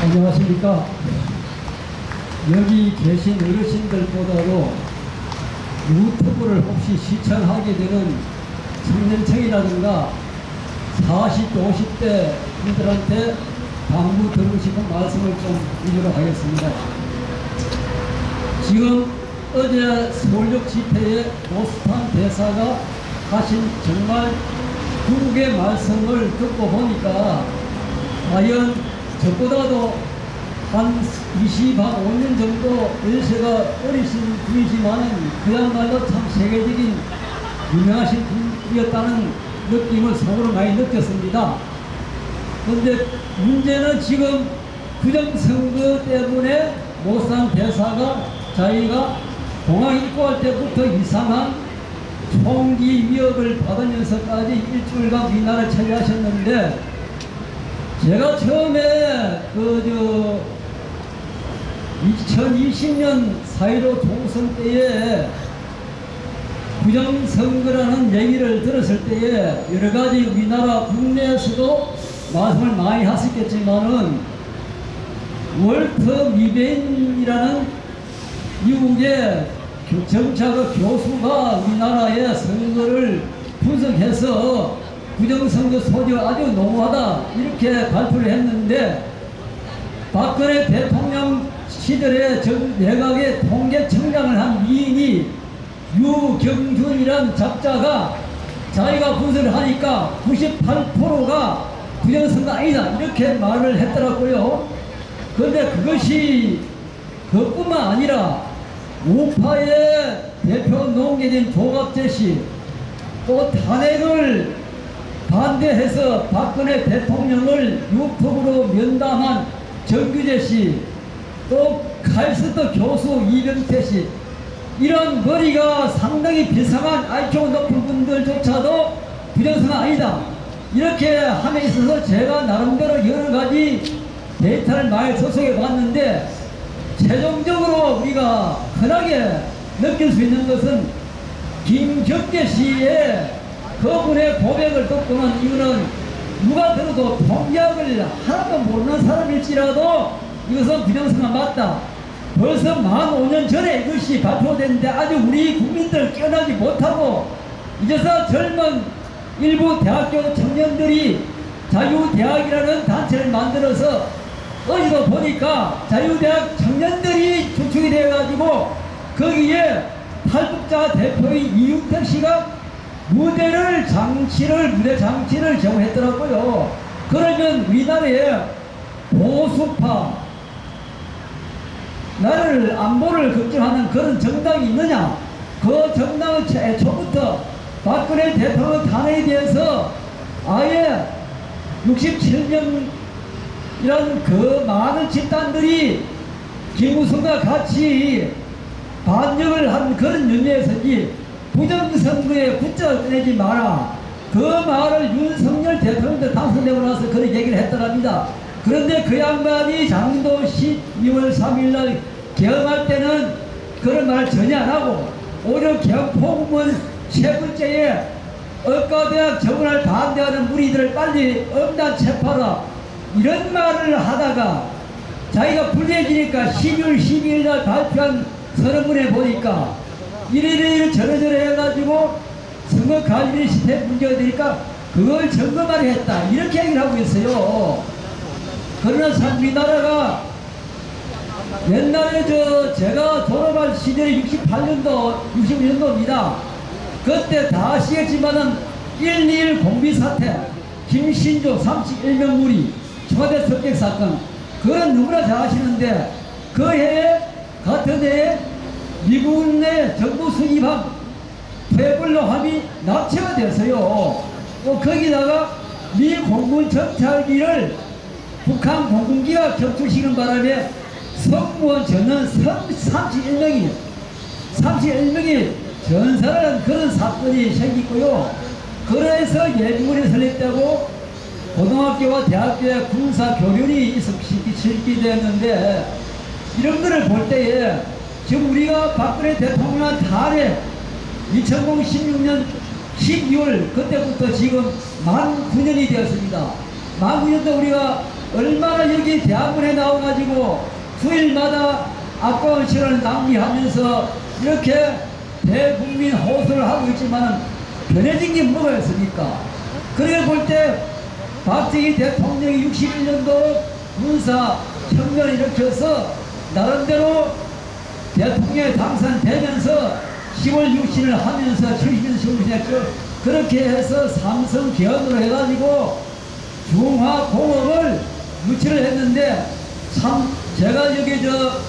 안녕하십니까. 여기 계신 어르신들보다도 유튜브를 혹시 시청하게 되는 청년층이라든가 40, 50대 분들한테 당부 드리고 싶은 말씀을 좀 드리도록 하겠습니다. 지금 어제 서울역 집회에 노스탄 대사가 하신 정말 국의 말씀을 듣고 보니까 과연 저보다도 한 20, 한 5년 정도 연세가 어리신 분이지만은 그야말로 참 세계적인 유명하신 분이었다는 느낌을 속으로 많이 느꼈습니다. 그런데 문제는 지금 부정선거 때문에 못산 대사가 자기가 공항 입고할 때부터 이상한 총기 위협을 받으면서까지 일주일간 우리나라를 차지하셨는데 제가 처음에 그 저 2020년 4.15 총선 때에 부정선거라는 얘기를 들었을 때에 여러 가지 우리나라 국내에서도 말씀을 많이 하셨겠지만은 월터 미벤이라는 미국의 교- 정치학의 교수가 우리나라의 선거를 분석해서 부정선거 소지가 아주 농후하다 이렇게 발표를 했는데 박근혜 대통령 시절에 정 내각의 통계청장을 한 미인이 유경준이란 작자가 자기가 분석을 하니까 98%가 부정선거 아니다 이렇게 말을 했더라고요. 그런데 그것이 그뿐만 아니라 우파의 대표 농계인 조갑재 씨, 또 탄핵을 반대해서 박근혜 대통령을 유튜브로 면담한 정규재 씨, 또 칼스터 교수 이병태 씨, 이런 머리가 상당히 비상한 IQ 높은 분들조차도 부정선거 아니다. 이렇게 함에 있어서 제가 나름대로 여러 가지 데이터를 많이 접속해 봤는데 최종적으로 우리가 흔하게 느낄 수 있는 것은 김격재 씨의 그분의 고백을 듣고는 이거는 누가 들어도 통역을 하나도 모르는 사람일지라도 이것은 부정선거 맞다. 벌써 만 5년 전에 이것이 발표됐는데 아직 우리 국민들 깨어나지 못하고 이제서 젊은 일부 대학교 청년들이 자유대학이라는 단체를 만들어서 어디도 보니까 자유대학 청년들이 주축이 되어가지고 거기에 탈북자 대표인 이윤택 씨가 무대를 장치를 무대 장치를 제공했더라고요. 그러면 우리나라에 보수파 나를 안보를 걱정하는 그런 정당이 있느냐? 그 정당은 애초부터 박근혜 대통령 탄핵에 대해서 아예 67년 이런 그 많은 집단들이 김우성과 같이 반역을 한 그런 의미에서지 부정선거에 붙잡 내지 마라. 그 말을 윤석열 대통령도 당선되고 나서 그런 얘기를 했더랍니다. 그런데 그 양반이 장도 12월 3일 날 개엄할 때는 그런 말 전혀 안 하고 오히려 개엄포문 세 번째에 의과대학 정원을 반대하는 무리들을 빨리 엄단 체포하라 이런 말을 하다가 자기가 불리해지니까 12월 12일 날 발표한 선언문에 보니까 이래이래 저래저래 해가지고 선거 관리 시스템 문제가 되니까 그걸 점검하려 했다. 이렇게 얘기를 하고 있어요. 그러나 참 우리나라가 옛날에 저 제가 졸업할 시절이 68년도 65년도입니다. 그때 다 아시겠지만은 121 공비 사태 김신조 31명 무리 청와대 습격 사건 그건 누구나 잘 아시는데 그 해에 같은 해에 미국 내 정부 수입한 페블로함이 납치가 됐어요. 또 거기다가 미 공군 정찰기를 북한 공군기가 격추시키는 바람에 성무원 전원 31명이 31명이 전사라는 그런 사건이 생기고요. 그래서 예비군이 설립되고 고등학교와 대학교에 군사 교련이 있었 실기되었는데 이런 거를 볼 때에 지금 우리가 박근혜 대통령 탄핵 2016년 12월 그때부터 지금 만 9년이 되었습니다. 만구년도 우리가 얼마나 여기 대학원에 나와가지고 수일마다 아까운 시간을 낭비하면서 이렇게 대국민 호소를 하고 있지만 변해진 게 뭐가 있습니까? 그래 볼때 박정희 대통령이 61년도 군사 혁명을 일으켜서 나름대로 대통령에 당선되면서 10월 6신을 하면서 70년 10월 했죠. 그렇게 해서 삼성 개헌으로 해가지고 중화공업을 유치를 했는데 참 제가 여기 저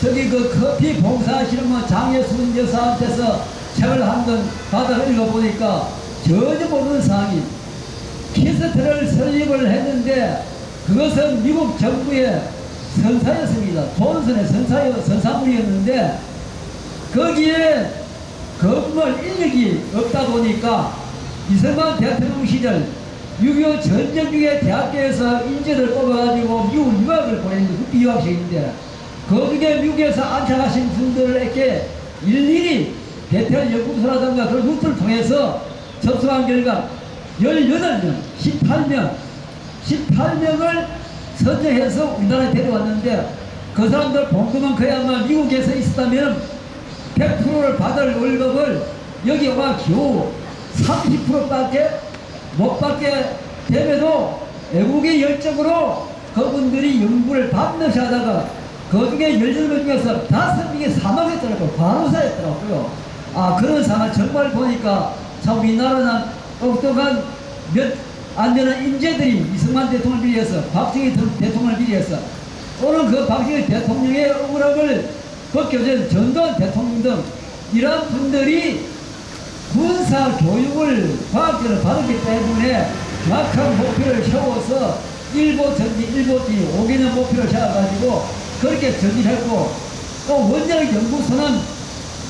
저기 그 커피 봉사하시는 뭐 장혜순 여사한테서 책을 한 권 받아 읽어보니까 전혀 모르는 상황이 키스트를 설립을 했는데 그것은 미국 정부의 선사였습니다. 존슨의 선사여, 선사물이었는데 거기에 건물 인력이 없다 보니까 이승만 대통령 시절 6.25 전쟁 중에 대학교에서 인재를 뽑아가지고 미국 유학을 보냈는데 국비 유학생인데 거기에 미국에서 안착하신 분들에게 일일이 베테랑 연구소라든가 그런 루트를 통해서 접수한 결과 18명, 18명, 18명을 선정해서 우리나라에 데려왔는데 그 사람들 봉급은 그야말로 미국에서 있었다면 100%를 받을 월급을 여기 와 겨우 30%밖에 못 받게 됨에도 외국의 열정으로 그분들이 연구를 반드시 하다가 그 중에 18명 중에서 5명이 사망했더라고요. 과로사였더라고요. 아, 그런 상황 정말 보니까 참 우리나라는 똑똑한 몇 안 되는 인재들이 이승만 대통령을 비해서 박정희 대통령을 비해서 또는 그 박정희 대통령의 억울함을 벗겨진 전두환 대통령 등 이런 분들이 군사 교육을 과학적으로 받았기 때문에 정확한 목표를 세워서 일보 전진, 일보 뒤 5개년 목표를 세워가지고 그렇게 전진했고 또 원자력 연구소는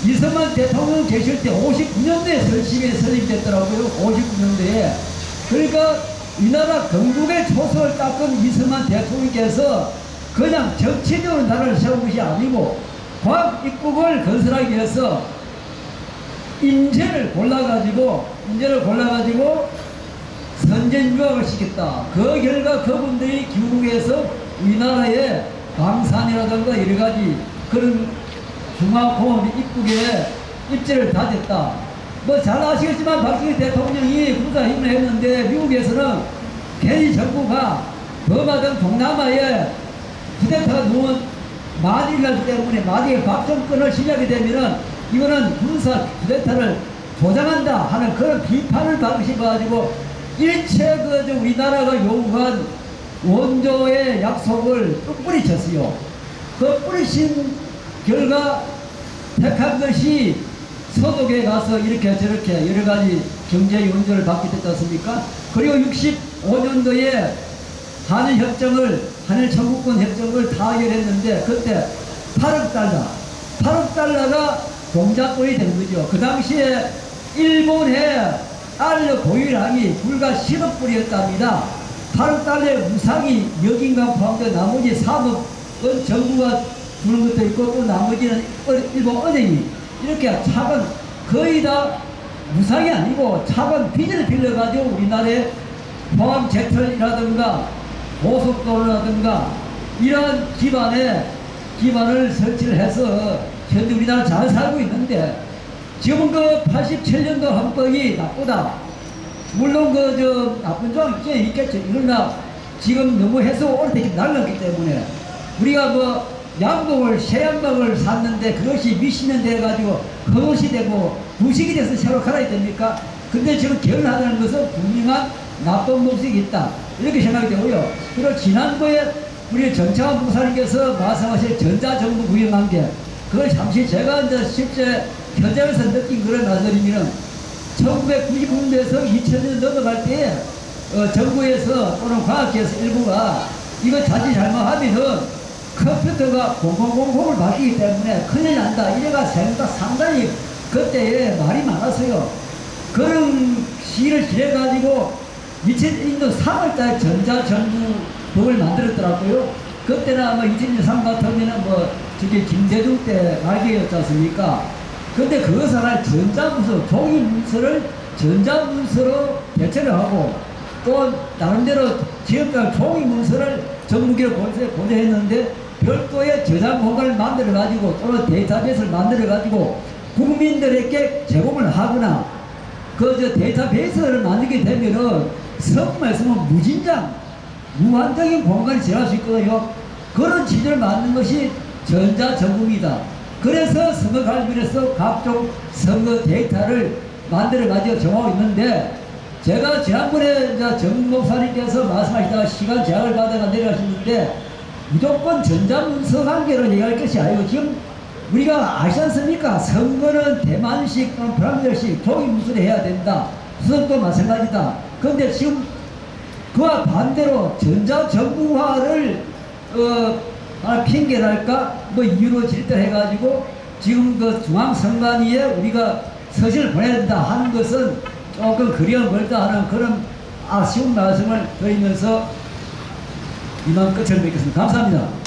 이승만 대통령 계실 때 59년도에 설치에 설립됐더라고요. 59년도에. 그러니까 이 나라 건국의 초석을 닦은 이승만 대통령께서 그냥 정치적으로 나라를 세운 것이 아니고 과학 입국을 건설하기 위해서 인재를 골라가지고 인재를 골라가지고 선전 유학을 시켰다. 그 결과 그분들이 귀국해서 우리나라의 방산이라든가 여러 가지 그런 중화공업 입국에 입지를 다졌다. 뭐 잘 아시겠지만 박정희 대통령이 군사 힘을 했는데 미국에서는 괜히 정부가 범하던 동남아에 쿠데타가 누운 마디를 때문에 마디의 박정권을 시작이 되면은 이거는 군사 쿠데타를 조장한다 하는 그런 비판을 받으셔가지고 일체 그저 우리나라가 요구한 원조의 약속을 또 뿌리쳤어요. 그 뿌리신 결과 택한 것이 서독에 가서 이렇게 저렇게 여러 가지 경제援助를 받게 됐지 않습니까? 그리고 65년도에 한일 협정을 한일 청구권 협정을 타결했는데 그때 8억 달러, 8억 달러가 동작권이 된 거죠. 그 당시에 일본의 달러 보유량이 불과 10억 불이었답니다. 8억 달러의 무상이 여긴가 포함된 나머지 3억은 정부가 주는 것도 있고 또 나머지는 어- 일본 은행이 이렇게 차근 거의 다 무상이 아니고 차근 빚을 빌려가지고 우리나라에 포항 제철이라든가 고속도로라든가 이러한 기반에 기반을 설치를 해서 현재 우리나라 잘 살고 있는데 지금은 그 87년도 헌법이 나쁘다. 물론 그 저 나쁜 점 있겠죠. 그러나 지금 너무 해서 오래되게 날랐기 때문에 우리가 뭐 양봉을 새 양봉을 샀는데 그것이 년 돼가지고 헛옷이 되고 부식이 돼서 새로 갈아야 됩니까? 근데 지금 결혼하는 것은 분명한 나쁜 모습이 있다. 이렇게 생각이 되고요. 그리고 지난번에 우리 정창환 부사님께서 말씀하신 전자정부 게 그걸 잠시 제가 이제 실제 현장에서 느낀 그런 나들이면은 1990년대에서 2000년 넘어갈 때 어, 정부에서 또는 과학계에서 일부가 이거 자칫 잘못하면은 컴퓨터가 0000을 바뀌기 때문에 큰일 난다. 이래가 생각 상당히 그때에 말이 많았어요. 그런 시를 지내가지고 2001년 3월달에 전자정부법을 만들었더라고요. 그때는 아마 2000년 3 같으면은 뭐 저기 김대중 때 말기였지 않습니까? 근데 그것을 할 전자문서, 종이 문서를 전자문서로 대체를 하고 또 나름대로 지금까지 종이 문서를 정부기로 본사에 보내했는데 별도의 저장 공간을 만들어 가지고 또는 데이터베이스를 만들어 가지고 국민들에게 제공을 하거나 그저 데이터베이스를 만들게 되면은 성말 쓰면 무진장 무한적인 공간이 지날 수 있거든요. 그런 지를 만든 것이 전자정부입니다. 그래서 선거관리위원회에서 각종 선거 데이터를 만들어 가지고 정하고 있는데 제가 지난번에 정 목사님께서 말씀하시다가 시간 제약을 받아가 내려가시는데 무조건 전자문서 관계로 얘기할 것이 아니고 지금 우리가 아시지 않습니까? 선거는 대만식 또는 프랑스식 종이 문서로 해야 된다. 수석도 마찬가지다. 그런데 지금 그와 반대로 전자정부화를 어, 핑계랄까 뭐 이유로 질대해가지고 지금 그 중앙선관위에 우리가 서신을 보내야 된다 하는 것은 조금 멀다 하는 그런 아쉬운 말씀을 드리면서 이만 끝을 맺겠습니다. 감사합니다.